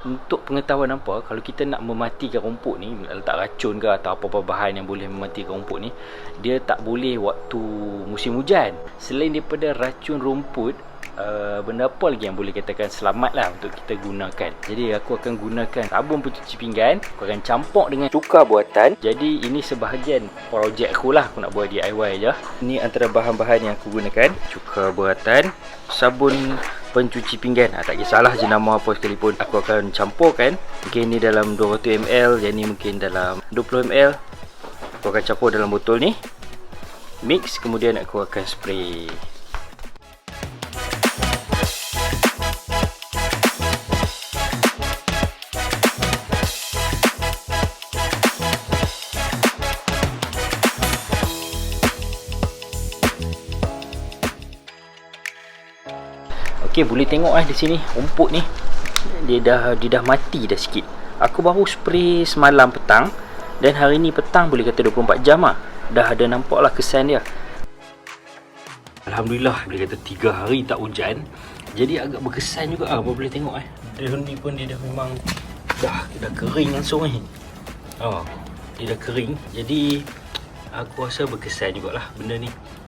Untuk pengetahuan apa, kalau kita nak mematikan rumput ni, letak racun ke atau apa-apa bahan yang boleh mematikan rumput ni, dia tak boleh waktu musim hujan. Selain daripada racun rumput, uh, benda apa lagi yang boleh katakan selamat lah untuk kita gunakan. Jadi aku akan gunakan sabun pencuci pinggan, aku akan campur dengan cuka buatan. Jadi ini sebahagian projek aku lah, aku nak buat DIY je. Ini antara bahan-bahan yang aku gunakan, cuka buatan, sabun pencuci pinggan. Ha, tak kisahlah jenama apa sekalipun aku akan campurkan. Mungkin ni dalam 200ml yang ni mungkin dalam 20ml aku akan campur dalam botol ni. Mix kemudian aku akan spray Okey, boleh tengok eh di sini rumput ni. Dia dah dia dah mati dah sikit. Aku baru spray semalam petang dan hari ni petang boleh kata 24 jam ah. Dah ada nampak lah kesan dia. Alhamdulillah boleh kata 3 hari tak hujan. Jadi agak berkesan juga ah. Apa boleh tengok eh. Dia ni pun dia dah memang dah dah kering langsung ni. Oh, dia dah kering. Jadi aku rasa berkesan jugalah benda ni.